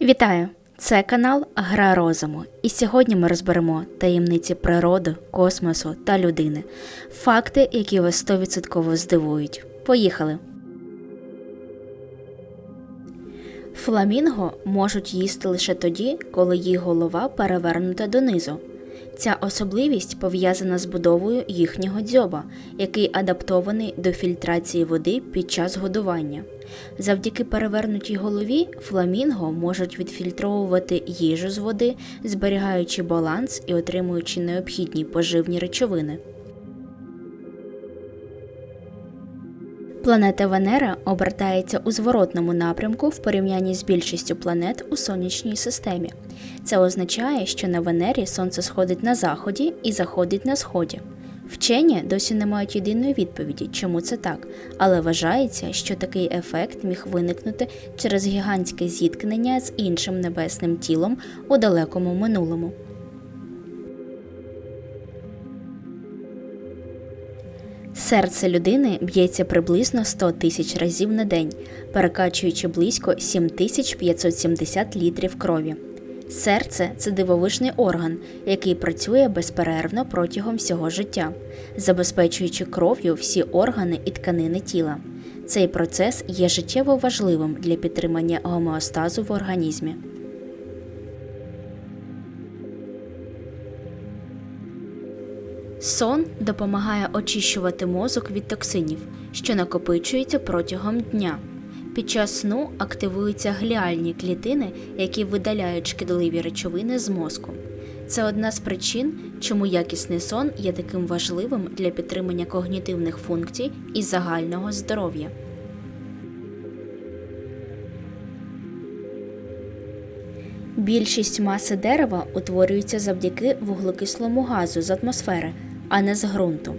Вітаю! Це канал Гра розуму, і сьогодні ми розберемо таємниці природи, космосу та людини, факти, які вас 100% здивують. Поїхали! Фламінго можуть їсти лише тоді, коли їх голова перевернута донизу. Ця особливість пов'язана з будовою їхнього дзьоба, який адаптований до фільтрації води під час годування. Завдяки перевернутій голові фламінго можуть відфільтровувати їжу з води, зберігаючи баланс і отримуючи необхідні поживні речовини. Планета Венера обертається у зворотному напрямку в порівнянні з більшістю планет у сонячній системі. Це означає, що на Венері Сонце сходить на заході і заходить на сході. Вчені досі не мають єдиної відповіді, чому це так, але вважається, що такий ефект міг виникнути через гігантське зіткнення з іншим небесним тілом у далекому минулому. Серце людини б'ється приблизно 100 тисяч разів на день, перекачуючи близько 7570 літрів крові. Серце це дивовижний орган, який працює безперервно протягом всього життя, забезпечуючи кров'ю всі органи і тканини тіла. Цей процес є життєво важливим для підтримання гомеостазу в організмі. Сон допомагає очищувати мозок від токсинів, що накопичуються протягом дня. Під час сну активуються гліальні клітини, які видаляють шкідливі речовини з мозку. Це одна з причин, чому якісний сон є таким важливим для підтримання когнітивних функцій і загального здоров'я. Більшість маси дерева утворюється завдяки вуглекислому газу з атмосфери, а не з ґрунту.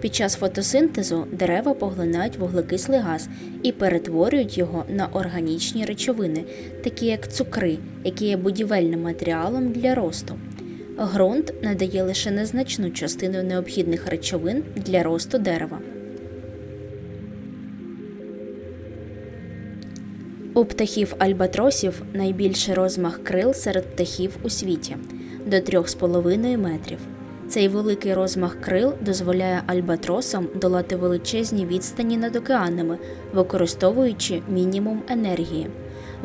Під час фотосинтезу дерева поглинають вуглекислий газ і перетворюють його на органічні речовини, такі як цукри, які є будівельним матеріалом для росту. Ґрунт надає лише незначну частину необхідних речовин для росту дерева. У птахів альбатросів найбільший розмах крил серед птахів у світі до 3,5 метрів. Цей великий розмах крил дозволяє альбатросам долати величезні відстані над океанами, використовуючи мінімум енергії.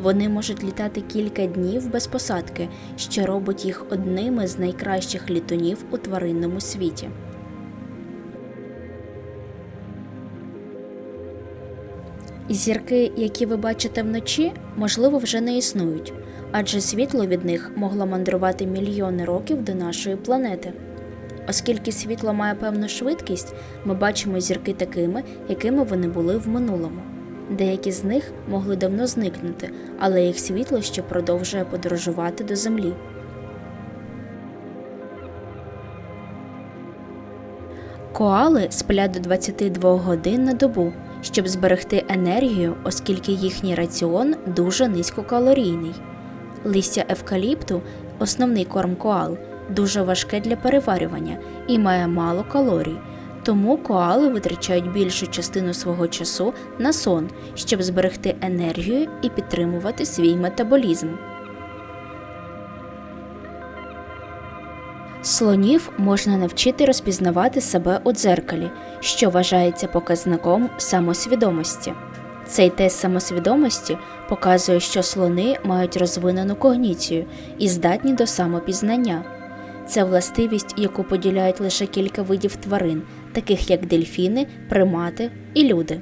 Вони можуть літати кілька днів без посадки, що робить їх одними з найкращих літунів у тваринному світі. Зірки, які ви бачите вночі, можливо, вже не існують, адже світло від них могло мандрувати мільйони років до нашої планети. Оскільки світло має певну швидкість, ми бачимо зірки такими, якими вони були в минулому. Деякі з них могли давно зникнути, але їх світло ще продовжує подорожувати до Землі. Коали сплять до 22 годин на добу, щоб зберегти енергію, оскільки їхній раціон дуже низькокалорійний. Листя евкаліпту, основний корм коал, дуже важке для переварювання і має мало калорій. Тому коали витрачають більшу частину свого часу на сон, щоб зберегти енергію і підтримувати свій метаболізм. Слонів можна навчити розпізнавати себе у дзеркалі, що вважається показником самосвідомості. Цей тест самосвідомості показує, що слони мають розвинену когніцію і здатні до самопізнання. Це властивість, яку поділяють лише кілька видів тварин, таких як дельфіни, примати і люди.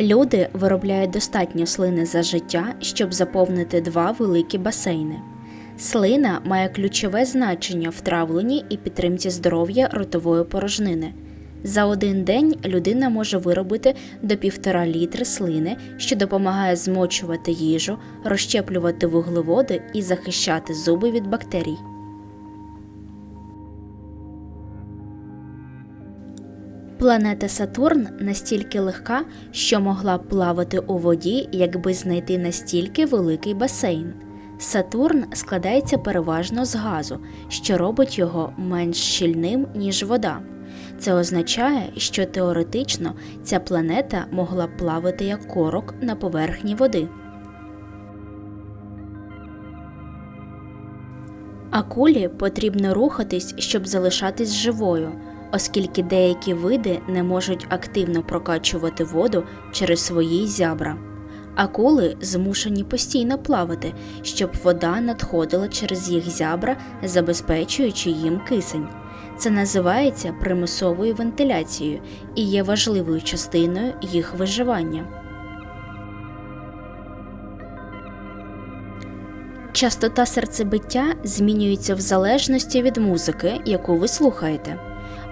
Люди виробляють достатньо слини за життя, щоб заповнити два великі басейни. Слина має ключове значення в травленні і підтримці здоров'я ротової порожнини. За один день людина може виробити до півтора літри слини, що допомагає змочувати їжу, розщеплювати вуглеводи і захищати зуби від бактерій. Планета Сатурн настільки легка, що могла б плавати у воді, якби знайти настільки великий басейн. Сатурн складається переважно з газу, що робить його менш щільним, ніж вода. Це означає, що теоретично ця планета могла б плавати як корок на поверхні води. Акулі потрібно рухатись, щоб залишатись живою, оскільки деякі види не можуть активно прокачувати воду через свої зябра. Акули змушені постійно плавати, щоб вода надходила через їх зябра, забезпечуючи їм кисень. Це називається примусовою вентиляцією і є важливою частиною їх виживання. Частота серцебиття змінюється в залежності від музики, яку ви слухаєте.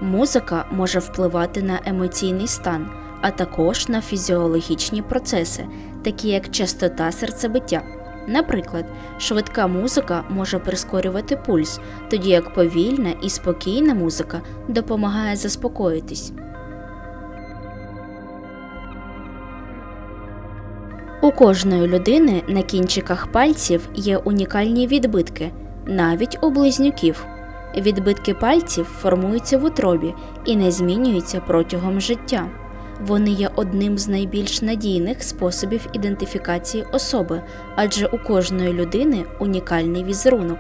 Музика може впливати на емоційний стан, а також на фізіологічні процеси, такі як частота серцебиття. Наприклад, швидка музика може прискорювати пульс, тоді як повільна і спокійна музика допомагає заспокоїтись. У кожної людини на кінчиках пальців є унікальні відбитки, навіть у близнюків. Відбитки пальців формуються в утробі і не змінюються протягом життя. Вони є одним з найбільш надійних способів ідентифікації особи, адже у кожної людини унікальний візерунок.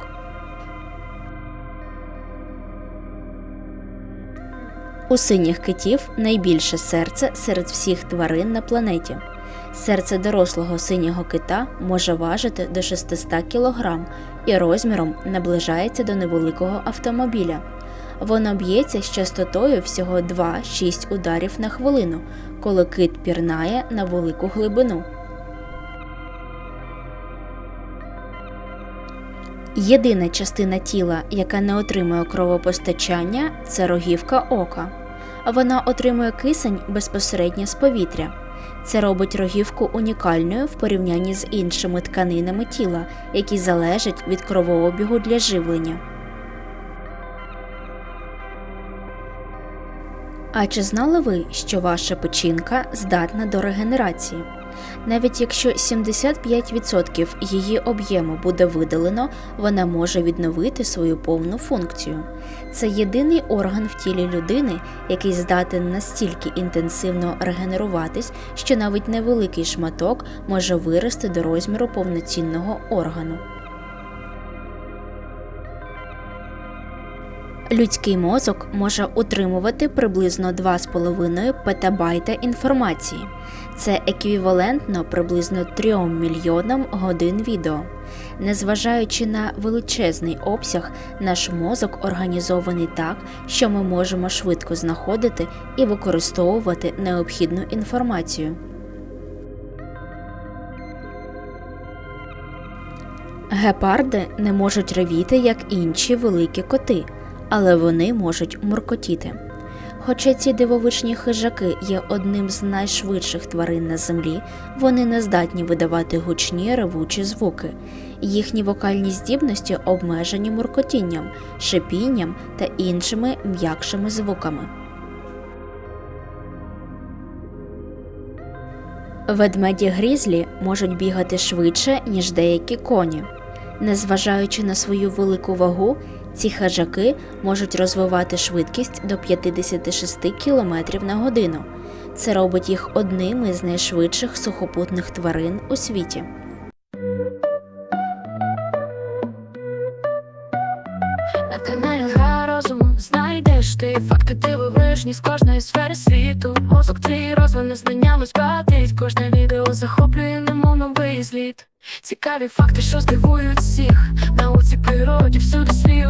У синіх китів найбільше серце серед всіх тварин на планеті. Серце дорослого синього кита може важити до 600 кг і розміром наближається до невеликого автомобіля. Воно б'ється з частотою всього 2-6 ударів на хвилину, коли кит пірнає на велику глибину. Єдина частина тіла, яка не отримує кровопостачання, це рогівка ока. Вона отримує кисень безпосередньо з повітря. Це робить рогівку унікальною в порівнянні з іншими тканинами тіла, які залежать від кровообігу для живлення. А чи знали ви, що ваша печінка здатна до регенерації? Навіть якщо 75% її об'єму буде видалено, вона може відновити свою повну функцію. Це єдиний орган в тілі людини, який здатен настільки інтенсивно регенеруватись, що навіть невеликий шматок може вирости до розміру повноцінного органу. Людський мозок може утримувати приблизно 2,5 петабайта інформації. Це еквівалентно приблизно 3 мільйонам годин відео. Незважаючи на величезний обсяг, наш мозок організований так, що ми можемо швидко знаходити і використовувати необхідну інформацію. Гепарди не можуть ревіти, як інші великі коти, але вони можуть муркотіти. Хоча ці дивовижні хижаки є одним з найшвидших тварин на землі, вони не здатні видавати гучні ревучі звуки. Їхні вокальні здібності обмежені муркотінням, шипінням та іншими м'якшими звуками. Ведмеді грізлі можуть бігати швидше, ніж деякі коні. Незважаючи на свою велику вагу, ці хижаки можуть розвивати швидкість до 56 км на годину. Це робить їх одним із найшвидших сухопутних тварин у світі. На каналі Гра розуму знайдеш ти факти дивовижні з кожної сфери світу. Мозок твій розваний знаннями збагатить. Кожне відео захоплює немов новий зліт. Цікаві факти, що здивують всіх. Науці природі всюди свій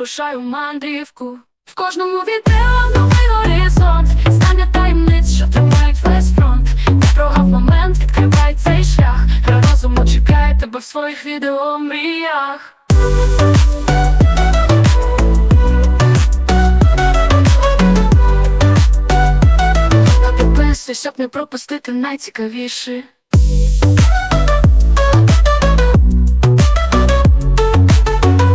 вирушаю мандрівку. В кожному відео новий горизонт. Знання таємниць, що тримають весь фронт. Не прогав момент, відкривай цей шлях. Гра розуму чекає тебе в своїх відео мріях. Щоб не пропустити найцікавіше.